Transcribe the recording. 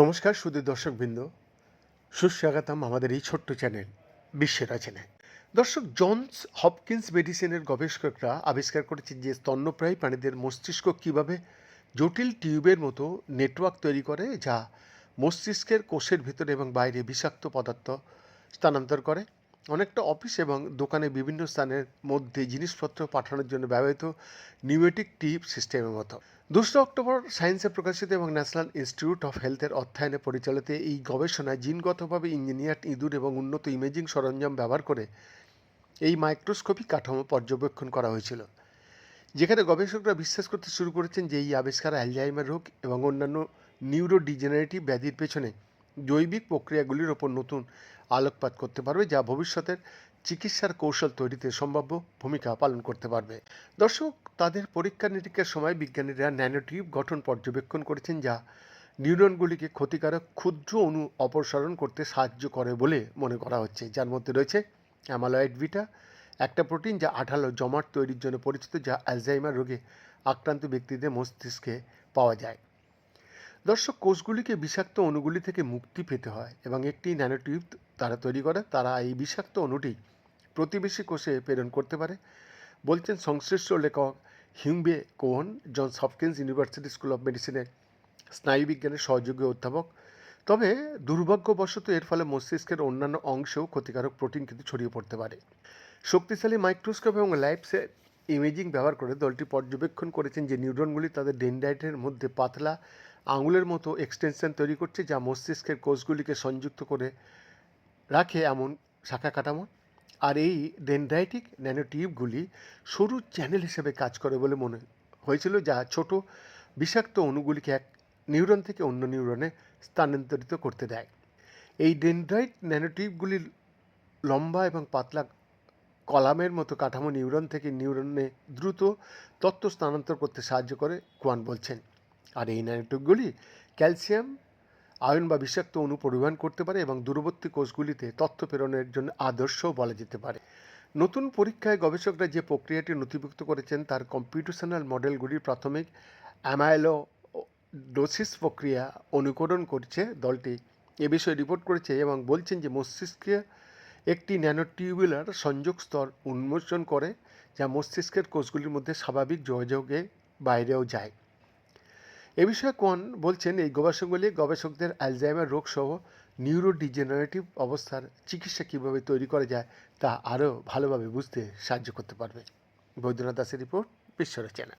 নমস্কার সুদী দর্শকবৃন্দ। সুস্বাগতম আমাদের এই ছোট্ট চ্যানেল, বিশ্বের রচনায় দর্শক, জনস হপকিন্স মেডিসিনের গবেষকরা আবিষ্কার করেছেন যে স্তন্যপ্রায়ী প্রাণীদের মস্তিষ্ক কীভাবে জটিল টিউবের মতো নেটওয়ার্ক তৈরি করে, যা মস্তিষ্কের কোষের ভিতরে এবং বাইরে বিষাক্ত পদার্থ স্থানান্তর করে। অনেকটা অফিস এবং দোকানে বিভিন্ন স্থানের মধ্যে জিনিসপত্র পাঠানোর জন্য ব্যবহৃত নিউমেটিক টিপ সিস্টেমের মতো। দোসরা অক্টোবর সায়েন্সে প্রকাশিত এবং ন্যাশনাল ইনস্টিটিউট অফ হেলথের অর্থায়নে পরিচালিত এই গবেষণায় জিনগতভাবে ইঞ্জিনিয়ার, ইঁদুর এবং উন্নত ইমেজিং সরঞ্জাম ব্যবহার করে এই মাইক্রোস্কোপিক কাঠামো পর্যবেক্ষণ করা হয়েছিল, যেখানে গবেষকরা বিশ্বাস করতে শুরু করেছেন যে এই আবিষ্কার অ্যালজাইমার রোগ এবং অন্যান্য নিউরোডিজেনারেটিভ ব্যাধির পেছনে জৈবিক প্রক্রিয়াগুলির ওপর নতুন আলোকপাত করতে পারবে, যা ভবিষ্যতের চিকিৎসার কৌশল তৈরিতে সম্ভাব্য ভূমিকা পালন করতে পারবে। দর্শক, তাদের পরীক্ষা নিরীক্ষার সময় বিজ্ঞানীরা ন্যানোটিউব গঠন পর্যবেক্ষণ করেছেন, যা নিউরনগুলিকে ক্ষতিকারক ক্ষুদ্র অণু অপসারণ করতে সাহায্য করে বলে মনে করা হচ্ছে। যার মধ্যে রয়েছে অ্যামালয়েড ভিটা একটা প্রোটিন যা আঠালো জমাট তৈরির জন্য পরিচিত, যা অ্যালজাইমার রোগে আক্রান্ত ব্যক্তিদের মস্তিষ্কে পাওয়া যায়। দর্শক, কোষগুলিকে বিষাক্ত অণুগুলি থেকে মুক্তি পেতে হয় এবং একটি ন্যানোটিউব তারা তৈরি করে। তারা এই বিষাক্ত অণুটি প্রতিবেশী কোষে প্রেরণ করতে পারে। বলছেন সংশ্লিষ্ট লেখক হিউম্বে Cohn John Hopkins university school of মেডিসিনের স্নায়ুবিজ্ঞানের সহযোগী অধ্যাপক। তবে দুর্ভাগ্যবশত এর ফলে মস্তিষ্কের অন্যান্য অংশেও ক্ষতিকারক প্রোটিন কিন্তু ছড়িয়ে পড়তে পারে। শক্তিশালী মাইক্রোস্কোপ এবং লাইফসে ইমেজিং ব্যবহার করে দলটি পর্যবেক্ষণ করেছেন যে নিউরনগুলি তাদের ডেন্ডাইটের মধ্যে পাতলা আঙুলের মতো এক্সটেনশন তৈরি করছে যা মস্তিষ্কের কোষগুলিকে সংযুক্ত করে রাখে এমন শাখা কাঠামো। আর এই ডেন্ড্রাইটিক ন্যানোটিউবগুলি সরু চ্যানেল হিসেবে কাজ করে বলে মনে হয়েছিল, যা ছোট বিষাক্ত অণুগুলিকে এক নিউরন থেকে অন্য নিউরনে স্থানান্তরিত করতে দেয়। এই ডেন্ড্রাইট ন্যানোটিউবগুলির লম্বা এবং পাতলা কলামের মতো কাঠামো নিউরন থেকে নিউরনে দ্রুত তথ্য স্থানান্তর করতে সাহায্য করে, কোয়ান বলছেন। আর এই ন্যানোটিউবগুলি ক্যালসিয়াম, আয়ন বা বিষাক্ত অণু পরিবহন করতে পারে এবং দূরবর্তী কোষগুলিতে তথ্য প্রেরণের জন্য আদর্শও বলা যেতে পারে। নতুন পরীক্ষায় গবেষকরা যে প্রক্রিয়াটি নথিভুক্ত করেছেন, তার কম্পিউটেশনাল মডেলগুলির প্রাথমিক অ্যামাইলো ডোসিস প্রক্রিয়া অনুকরণ করছে দলটি। এ বিষয়ে রিপোর্ট করেছে এবং বলছেন যে মস্তিষ্কে একটি ন্যানোটিউবুলার সংযোগ স্তর উন্মোচন করে, যা মস্তিষ্কের কোষগুলির মধ্যে স্বাভাবিক যোগাযোগে বাইরেও যায়। এ বিষয়ে কোন বলছেন এই গবেষণাগুলি গবেষকদের অ্যালজাইমার রোগ সহ নিউরোডিজেনারেটিভ অবস্থার চিকিৎসা কীভাবে তৈরি করা যায় তা আরও ভালোভাবে বুঝতে সাহায্য করতে পারবে। বৈদ্যনাথ দাসের রিপোর্ট বিশ্বর চ্যানেল।